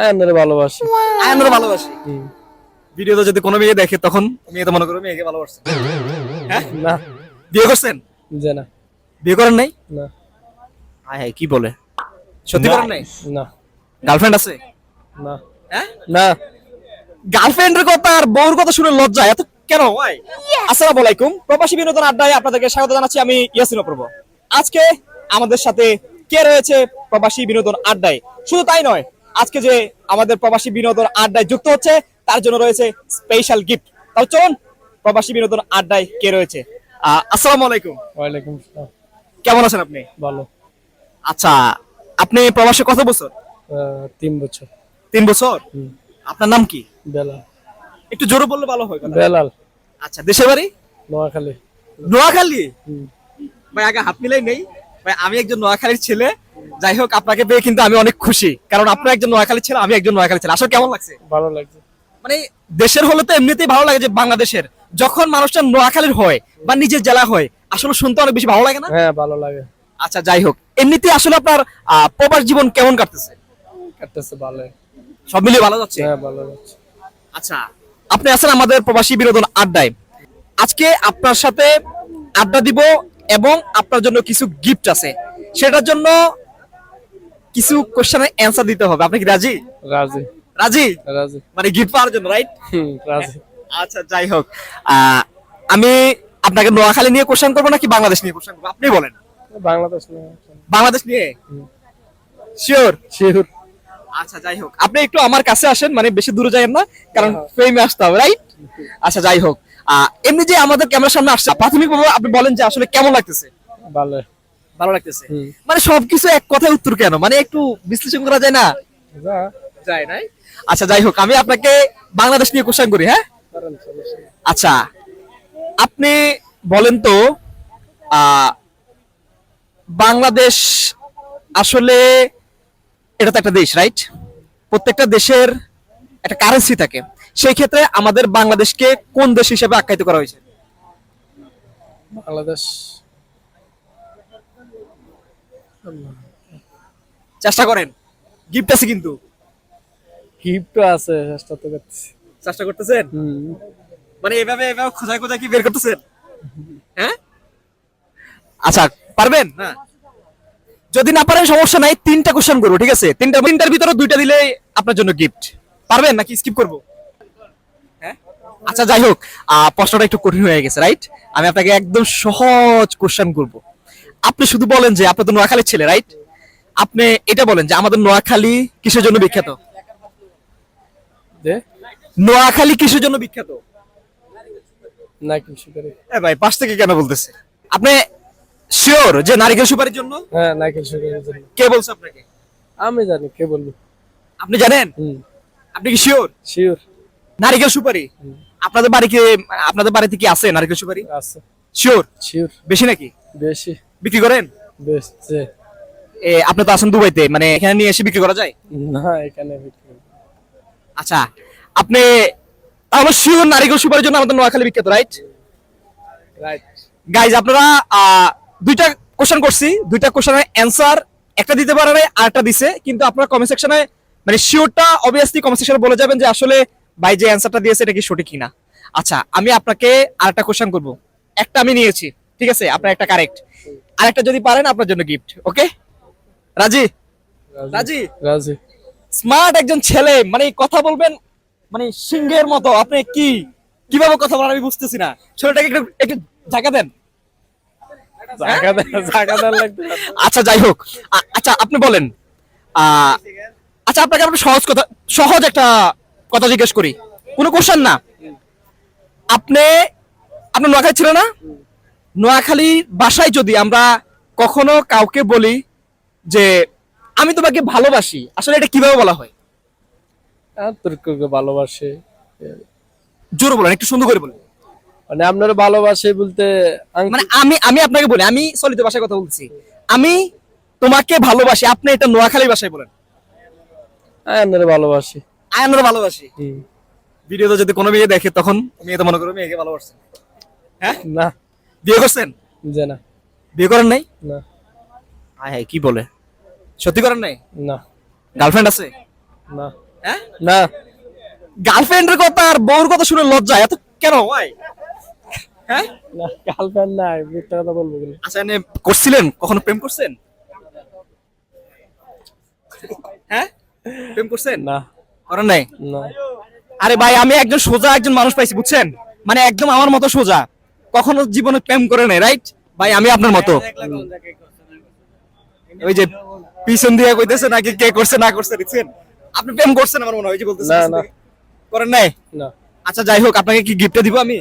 আয়ানরে ভালোবাসি। আয়ানরে ভালোবাসি। ভিডিওতে যদি কোনো মেয়ে দেখে তখন মেয়ে তো মনে করো মেয়েকে ভালোবাসছে। হ্যাঁ? না। বিয়ে করছেন? যে না। বিয়ে করেন নাই? না। হায় হায় কি বলে? সত্যি করেন নাই? না। গার্লফ্রেন্ড আছে? না। হ্যাঁ? না। গার্লফ্রেন্ডের কথা আর বউর কথা শুনে লজ্জা এত কেন? ভাই আসসালামু আলাইকুম। প্রবাসী বিনোদন আড্ডায় আপনাদেরকে স্বাগত জানাচ্ছি আমি ইয়াসিন অপূর্ব। আজকে আমাদের সাথে কে রয়েছে প্রবাসী বিনোদন আড্ডায়? শুধু তাই নয় আজকে যে আমাদের প্রবাসী বিনোদন আড্ডায় যুক্ত হচ্ছে তার জন্য রয়েছে স্পেশাল গিফট তাও চলুন প্রবাসী বিনোদন আড্ডায় কে রয়েছে? আসসালামু আলাইকুম। ওয়ালাইকুম আসসালাম। কেমন আছেন আপনি? ভালো। আচ্ছা আপনি প্রবাসে কত বছর? তিন বছর। তিন বছর? আপনার নাম কি? বেলাল। একটু জোরে বললে ভালো হয় বেলাল। আচ্ছা দেশের বাড়ি? নোয়াখালী। নোয়াখালী? ভাই আগে হাত মিলাই নেই। ভাই আমি একজন নোয়াখালীর ছেলে। যাই হোক আপনাকে পেয়ে কিন্তু আমি অনেক খুশি। কারণ আপনার একজন নোয়াখালীর ছিল আমি একজন নোয়াখালীর ছেলে। আসলে কেমন লাগছে? ভালো লাগছে। মানে দেশের হলে তো এমনিতেই ভালো লাগে যে বাংলাদেশের। যখন মানুষটা নোয়াখালীর হয় বা নিজের জেলা হয় আসলে শুনতে অনেক বেশি ভালো লাগে না? হ্যাঁ ভালো লাগে। আচ্ছা যাই হোক। এমনিতেই আসলে আপনার প্রবাস জীবন কেমন কাটতেছে? কাটতেছে ভালো সব মিলিয়ে ভালো যাচ্ছে? হ্যাঁ ভালো যাচ্ছে। আচ্ছা আপনি আছেন আমাদের প্রবাসী বিনোদন আড্ডায়। আজকে আপনার সাথে আড্ডা দিব এবং আপনার জন্য কিছু গিফট আছে। সেটার জন্য কিছু কোশ্চেনের অ্যান্সার দিতে হবে। আপনি কি রাজি? রাজি। রাজি? রাজি। মানে গিফট পাওয়ার জন্য রাইট রাজি। আচ্ছা যাই হোক। আমি আপনাকে নোয়াখালী নিয়ে কোশ্চেন করব নাকি বাংলাদেশ নিয়ে কোশ্চেন করব? আপনি বলেন। বাংলাদেশ না বাংলাদেশ নিয়ে? শিওর শিওর আচ্ছা যাই হোক। আপনি একটু আমার কাছে আসেন মানে বেশি দূরে যাবেন না কারণ হ্যাঁ। ফ্রেমে আসতে হবে রাইট আচ্ছা যাই হোক। এমনি যে আমাদের ক্যামেরার সামনে আসছে প্রাথমিকভাবে আপনি বলেন যে আসলে কেমন লাগতেছে? ভালো। ভালো লাগতেছে। মানে সবকিছু এক কথায় উত্তর কেন? মানে একটু বিশ্লেষণ করা যায় না? যায় নাই। আচ্ছা যাই হোক আমি আপনাকে বাংলাদেশ নিয়ে কোশ্চেন করি হ্যাঁ। আচ্ছা আপনি বলেন তো আহ, বাংলাদেশ আসলে এটা তো একটা দেশ রাইট প্রত্যেকটা দেশের একটা কারেন্সি থাকে। সেই ক্ষেত্রে আমাদের বাংলাদেশকে কোন দেশ হিসেবে আখ্যায়িত করা হয়েছে? বাংলাদেশ চেষ্টা করেন। গিফট আছে কিন্তু। গিফট আছে চেষ্টা তো করতেছি। চেষ্টা করতেছেন? মানে এভাবে এভাবে খোঁজায় খোঁজায় কি বের করতেছেন? হ্যাঁ? আচ্ছা পারবেন? না। যদি না পারেন সমস্যা নাই তিনটা কোশ্চেন করব ঠিক আছে? তিনটা তিনটার ভিতরে দুইটা দিলে আপনার জন্য গিফট পারবেন নাকি স্কিপ করব? হ্যাঁ? আচ্ছা যাই হোক প্রশ্নটা একটু কঠিন হয়ে গেছে রাইট আমি আপনাকে একদম সহজ কোশ্চেন করব। আপনি শুধু বলেন যে আপনি তো নোয়াখালীর ছেলে রাইট আপনি এটা বলেন যে আমাদের নোয়াখালী কিসের জন্য বিখ্যাত? নোয়াখালী কিসের জন্য বিখ্যাত? ভাই পাশ থেকে কেন বলতেছে? আপনি শিওর যে নারিকেল সুপারির জন্য? হ্যাঁ না কিছু করে জন্য। কে বলছে আপনাকে? আমি জানি কে বলব? আপনি জানেন? আপনি কি শিওর শিওর নারিকেল সুপারি? আপনাদের বাড়ি কি আপনাদের বাড়িতে কি আছে নারিকেল সুপারি? আছে। শিওর শিওর বেশি নাকি? বেশি। বিক্রি করেন? এ আপনি তো আছেন দুবাইতে মানে এখানে নিয়ে এসে বিক্রি করা যায়? না এখানে বিক্রি আচ্ছা আপনি শিওর নারিকেল সুপারের জন্য আমাদের নোয়াখালী বিখ্যাত রাইট রাইট গাইজ আপনারা দুইটা কোশ্চেন করছি। দুইটা কোশ্চেনের অ্যান্সার একটা দিতে পারে নাই আরেকটা দিছে। কিন্তু আপনারা কমেন্ট সেকশনে মানে শিওরটা অবভিয়াসলি কমেন্ট সেকশনে বলে যাবেন যে আসলে ভাই যে অ্যান্সারটা দিয়েছে এটা কি সঠিক কিনা। আচ্ছা আমি আপনাকে আরেকটা কোশ্চেন করব। একটা আমি নিয়েছি। ঠিক আছে? আপনার একটা কারেক্ট আরেকটা যদি পারেন আপনার জন্য গিফট ওকে রাজি? রাজি। রাজি? স্মার্ট একজন ছেলে মানে কথা বলবেন মানে সিংহের মতো আপনি কি কীভাবে কথা বলেন আমি বুঝতেছি না। ছেলেটাকে একটু একটু ঝাঁকা দেন। জায়গা দেন দেন আচ্ছা যাই হোক। আচ্ছা আপনি বলেন। আহ, আচ্ছা আপনাকে একটা সহজ কথা সহজ একটা কথা জিজ্ঞেস করি। কোনো কোশ্চেন না? আপনি আপনি নোয়াখালী ছিল না? নোয়াখালী ভাষায় যদি আমরা কখনো কাউকে বলি যে আমি তোমাকে ভালোবাসি আসলে এটা কীভাবে বলা হয়? আর তোরকে ভালোবাসে। জোরে বলেন একটু সুন্দর করে বলেন। মানে আপনার ভালোবাসে বলতে মানে আমি আমি আপনাকে বলি আমি চলিত ভাষায় কথা বলছি। আমি তোমাকে ভালোবাসি আপনি এটা নোয়াখালী ভাষায় বলেন। আপনার ভালোবাসি। আয়ানোর ভালোবাসি। হুম। ভিডিওতে যদি কোনো মেয়ে দেখে তখন মেয়ে তো মনে করো মেয়েকে ভালোবাসছে। হ্যাঁ? না। বিয়ে করছেন? যে না। বিয়ে করেন নাই? না। হায় হায় কি বলে? সত্যি করেন নাই? না। গার্লফ্রেন্ড আছে? না। হ্যাঁ? না। গার্লফ্রেন্ডের কথা আর বউর কথা শুনে লজ্জা এত কেন? ভাই হ্যাঁ? না গার্লফ্রেন্ড নাই মিথ্যা কথা বলব কেন? আচ্ছা এনে করছিলেন? কখনো প্রেম করছেন? হ্যাঁ? প্রেম করছেন? না। করেন নাই? না। আরে ভাই আমি একজন সোজা একজন মানুষ পাইছি বুঝছেন? মানে একদম আমার মতো সোজা। কখনো জীবনে প্রেম করে নাই রাইট ভাই আমি আপনার মতো। ওই যে পিছন দিয়ে কইতেছে নাকি কে করছে না করছে দেখছেন? আপনি প্রেম করছেন আমার মনে হয় যে বলতেছে না, না। করেন নাই? না। আচ্ছা যাই হোক আপনাকে কি গিফটটা দিব আমি?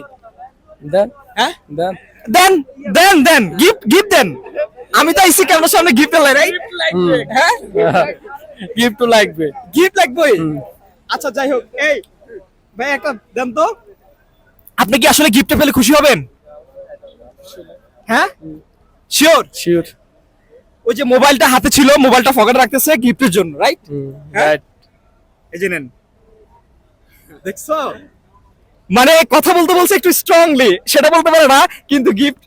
দেন। হ্যাঁ? দেন। দেন দেন দেন গিফট গিফট দেন। আমি তো আইসি ক্যামেরার সামনে গিফট লাই রাইট হ্যাঁ? গিফট তো লাগবে। গিফট লাগবে। আচ্ছা যাই হোক এই ভাই একটা দেন তো। আপনি কি আসলে গিফটে পেলে খুশি হবেন? হ্যাঁ? শিওর শিওর ওই যে মোবাইলটা হাতে ছিল মোবাইলটা পকেটে রাখতেছে গিফটের জন্য রাইট হ্যাঁ? রাইট এই যে নেন। দেখছ? মানে কথা বলতে বলছে একটু স্ট্রংলি সেটা বলতে পারে না কিন্তু গিফট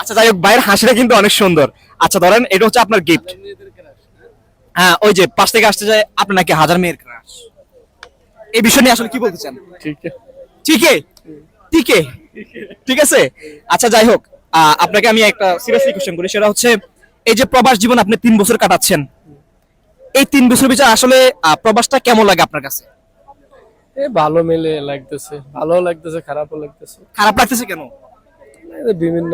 আচ্ছা যাই হোক বাইরের হাসিটা কিন্তু অনেক সুন্দর। আচ্ছা ধরেন এটা হচ্ছে আপনার গিফট হ্যাঁ ওই যে পাশ থেকে আসতে যায় আপনার নাকি হাজার মেয়ের ক্রাশ এই বিষয় নিয়ে আসলে কি বলতে চান? ঠিক আছে ঠিকই? ঠিকই ঠিক আছে? আচ্ছা যাই হোক আপনাকে আমি একটা সিরিয়াসলি কোশ্চেন করি সেটা হচ্ছে এই যে প্রবাস জীবন আপনি তিন বছর কাটাচ্ছেন এই তিন বছর ভিতরে আসলে প্রবাসটা কেমন লাগে আপনার কাছে? ভালো মিলে লাগতেছে ভালো লাগতেছে খারাপও লাগতেছে। খারাপ লাগতেছে কেন? বিভিন্ন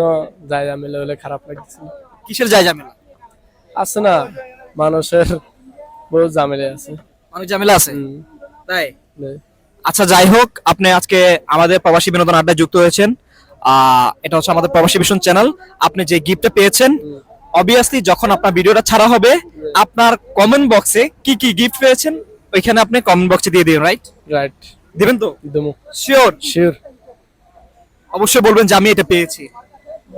জায়গা মিলে হলে খারাপ লাগতেছে। কিসের যায় ঝামেলা আছে না মানুষের বহু ঝামেলা আছে। অনেক ঝামেলা আছে? তাই। আচ্ছা যাই হোক আপনি আজকে আমাদের প্রবাসী বিনোদন আড্ডায় যুক্ত হয়েছেন। এটা হচ্ছে আমাদের প্রবাসী ভীষণ চ্যানেল। আপনি যে গিফটটা পেয়েছেন অবভিয়াসলি যখন আপনার ভিডিওটা ছাড়া হবে আপনার কমেন্ট বক্সে কি কি গিফট পেয়েছেন ওইখানে আপনি কমেন্ট বক্সে দিয়ে দিন রাইট রাইট দিবেন তো? দেবো। শিওর শিওর অবশ্যই বলবেন যে আমি এটা পেয়েছি।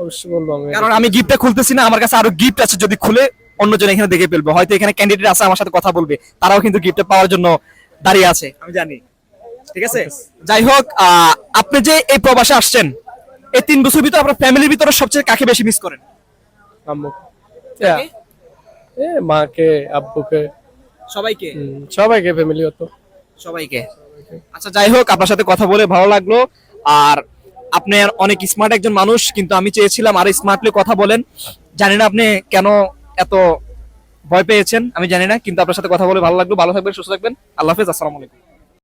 অবশ্যই বলব আমি। কারণ আমি গিফটটা খুলতেছি না আমার কাছে আরও গিফট আছে যদি খুলে অন্যজন এখানে দেখে ফেলবে। হয়তো এখানে ক্যান্ডিডেট আছে আমার সাথে কথা বলবে তারাও কিন্তু গিফটটা পাওয়ার জন্য দাঁড়িয়ে আছে আমি জানি। ঠিক আছে? যাই হোক আপনি যে এই প্রবাসে আসছেন এই তিন বছর ভিতরে আপনার ফ্যামিলির ভিতরে সবচেয়ে কাকে বেশি মিস করেন? আম্মু। এ মাকে আব্বুকে। সবাইকে? সবাইকে ফ্যামিলি হতো সবাইকে। আচ্ছা যাই হোক আপনার সাথে কথা বলে ভালো লাগল। আর আপনি অনেক স্মার্ট একজন মানুষ কিন্তু আমি চেয়েছিলাম আরও স্মার্টলি কথা বলেন। জানি না আপনি কেন এত ভয় পেয়েছেন আমি জানি না কিন্তু আপনার সাথে কথা বলে ভালো লাগল। ভালো থাকবেন সুস্থ থাকবেন। আল্লাহ হাফেজ আসসালামু আলাইকুম।